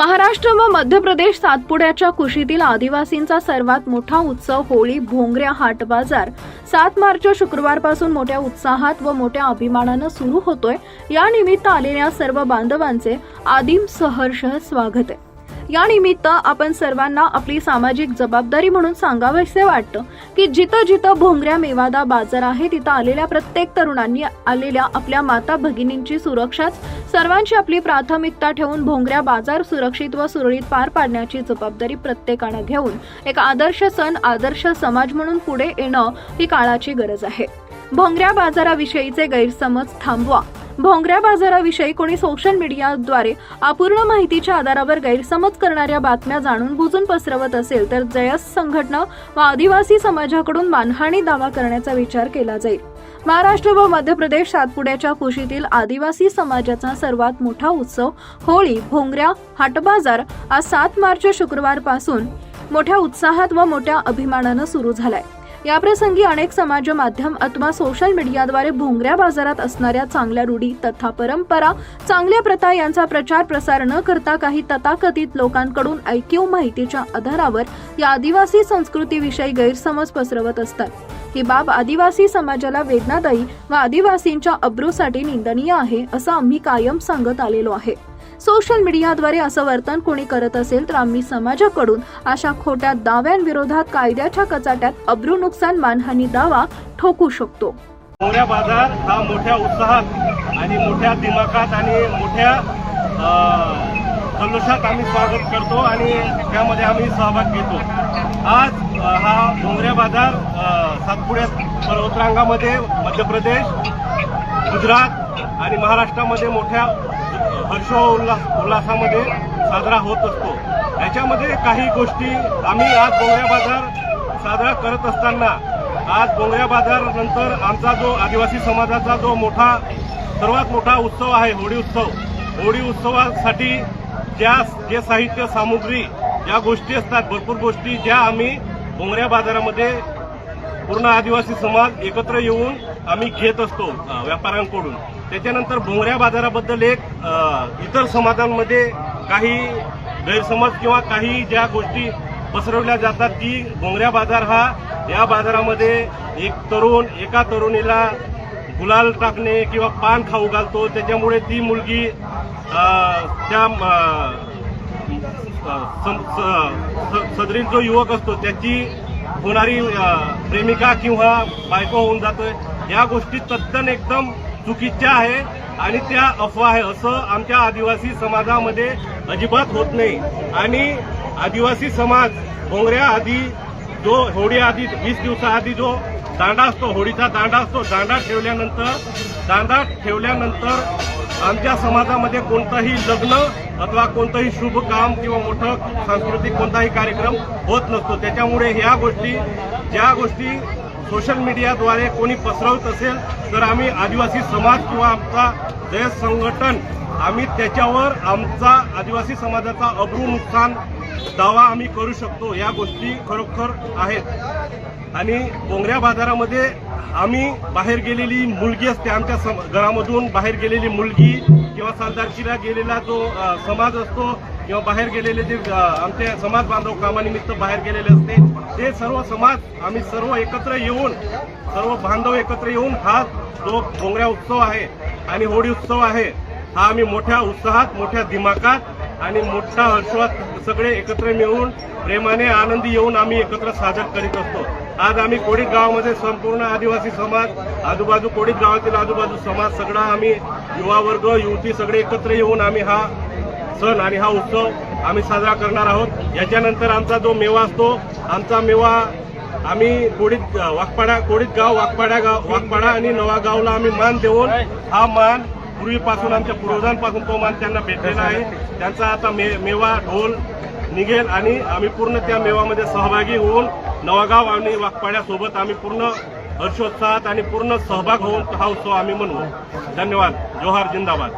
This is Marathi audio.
महाराष्ट्र व मध्य प्रदेश सातपुड्याच्या कुशीतील आदिवासींचा सर्वात मोठा उत्सव होळी भोंगऱ्या हाट बाजार. सात मार्च शुक्रवारपासून मोठ्या उत्साहात व मोठ्या अभिमानानं सुरू होतोय. या निमित्त आलेल्या सर्व बांधवांचे आदिम सहर्ष स्वागत आहे. या निमित्त आपण सर्वांना आपली सामाजिक जबाबदारी म्हणून सांगावेसे वाटतं की जिथं जिथं भोंगऱ्या मेवादा बाजार आहे तिथं आलेल्या प्रत्येक तरुणांनी आलेल्या आपल्या माता भगिनींची सुरक्षाच सर्वांची आपली प्राथमिकता ठेवून भोंगऱ्या बाजार सुरक्षित व सुरळीत पार पाडण्याची जबाबदारी प्रत्येकानं घेऊन एक आदर्श सण आदर्श समाज म्हणून पुढे येणं ही काळाची गरज आहे. भोंगऱ्या बाजाराविषयीचे गैरसमज थांबवा. भोंगऱ्या बाजाराविषयी कोणी सोशल मीडियाद्वारे अपूर्ण माहितीच्या आधारावर गैरसमज करणाऱ्या बातम्या जाणून बुजून पसरवत असेल तर जयस संघटना व आदिवासी समाजाकडून मानहानी दावा करण्याचा विचार केला जाईल. महाराष्ट्र व मध्य प्रदेश सातपुड्याच्या कुशीतील आदिवासी समाजाचा सर्वात मोठा उत्सव होळी भोंगऱ्या हाटबाजार आज सात मार्च शुक्रवारपासून मोठ्या उत्साहात व मोठ्या अभिमानानं सुरू झालाय. याप्रसंगी अनेक समाज माध्यम अथवा सोशल मीडियाद्वारे भोंगऱ्या बाजारात असणाऱ्या चांगल्या रूढी तथा परंपरा चांगल्या प्रथा यांचा प्रचार प्रसार न करता काही तथाकथित लोकांकडून ऐकीव माहितीच्या आधारावर या आदिवासी संस्कृतीविषयी गैरसमज पसरवत असतात. ही बाब आदिवासी समाजाला वेदनादायी व आदिवासींच्या अब्रूसाठी निंदनीय आहे असं आम्ही कायम सांगत आलेलो आहे. सोशल मीडियाद्वारे असं वर्तन कोणी करत असेल तर आम्ही समाजाकडून अशा खोट्या दाव्यांविरोधात कायद्याच्या कचाट्यात अब्रू नुकसान मानहानी दावा ठोकू शकतो. मोऱ्या बाजार हा मोठ्या उत्साहात आणि मोठ्या दिमाखात आणि मोठ्या जल्लोषात आम्ही स्वागत करतो आणि त्यामध्ये आम्ही सहभाग घेतो. आज हा डोंगऱ्या बाजार सातपुड्यात पर्वतरांगामध्ये मध्य प्रदेश गुजरात आणि महाराष्ट्रामध्ये मोठ्या हर्षोल्लास उल्हासामध्ये साजरा होत असतो. याच्यामध्ये काही गोष्टी आम्ही आज डोंगऱ्या बाजार साजरा करत असताना आज डोंगऱ्या बाजार नंतर आमचा जो आदिवासी समाजाचा जो मोठा सर्वात मोठा उत्सव आहे होळी उत्सव. होळी उत्सवासाठी ज्या जे साहित्य सामुग्री ज्या गोष्टी असतात भरपूर गोष्टी ज्या आम्ही डोंगऱ्या बाजारामध्ये पूर्ण आदिवासी समाज एकत्र येऊन आम्ही घेत असतो व्यापाऱ्यांकडून. त्याच्यानंतर भोंगऱ्या बाजाराबद्दल एक इतर समाजांमध्ये काही गैरसमज किंवा काही ज्या गोष्टी पसरवल्या जातात ती भोंगऱ्या बाजार हा या बाजारामध्ये एक तरुण एका तरुणीला गुलाल टाकणे किंवा पान खाऊ घालतो. त्याच्यामुळे ती मुलगी त्या सदरील जो युवक असतो त्याची होणारी प्रेमिका किंवा बायको होऊन जातोय. या गोष्टी तद्दन एकदम चुकीच्या आहे आणि त्या अफवा आहे. असं आमच्या आदिवासी समाजामध्ये अजिबात होत नाही. आणि आदिवासी समाज भोंगऱ्या आधी जो होळी आधी वीस दिवसाआधी जो दांडा असतो होळीचा दांडा असतो. दांडा ठेवल्यानंतर दांडा ठेवल्यानंतर आमच्या समाजामध्ये कोणतंही लग्न अथवा कोणतंही शुभ काम किंवा मोठं सांस्कृतिक कोणताही कार्यक्रम होत नसतो. त्याच्यामुळे ह्या गोष्टी ज्या गोष्टी सोशल मीडियाद्वारे कोणी पसरवत असेल तर आम्ही आदिवासी समाज किंवा आमचा जय संघटन आम्ही त्याच्यावर आमचा आदिवासी समाजाचा अब्रू नुकसान दावा आम्ही करू शकतो या गोष्टी खरोखर आहेत. आणि बोंगऱ्या बाजारामध्ये आम्ही बाहेर गेलेली मुलगी असते आमच्या सम- घरामधून बाहेर गेलेली मुलगी किंवा सालदारकीला गेलेला जो समाज असतो किंवा बाहेर गेलेले जे आमचे समाज बांधव कामानिमित्त बाहेर गेलेले असते ते सर्व समाज आम्ही सर्व एकत्र येऊन सर्व बांधव एकत्र येऊन हा जो बोंगऱ्या उत्सव आहे आणि होळी उत्सव आहे हा आम्ही मोठ्या उत्साहात मोठ्या दिमाकात आणि मोठा हर्षवात सगळे एकत्र मिळून प्रेमाने आनंदी येऊन आम्ही एकत्र साजरा करीत असतो. आज आम्ही कोडीत गावामध्ये संपूर्ण आदिवासी समाज आजूबाजू कोडीत गावातील आजूबाजू समाज सगळा आम्ही युवा वर्ग युवती सगळे एकत्र येऊन आम्ही हा सण आणि हा उत्सव आम्ही साजरा करणार आहोत. याच्यानंतर आमचा जो मेवा असतो आमचा मेवा आम्ही कोडीत वाघपाडा कोडीत गाव वाघपाडा गाव वाघपाडा आणि नवा गावला आम्ही मान देऊन हा मान पूर्वीपासून आमच्या पूर्वजांपासून तो मान त्यांना भेटलेला आहे. त्यांचा आता मे मेवा ढोल निघेल आणि आम्ही पूर्ण त्या मेवामध्ये सहभागी होऊन नवागाव आणि वाघपाड्यासोबत आम्ही पूर्ण हर्षोत्साहात आणि पूर्ण सहभाग होऊन हा उत्सव आम्ही म्हणू. धन्यवाद. जोहार जिंदाबाद.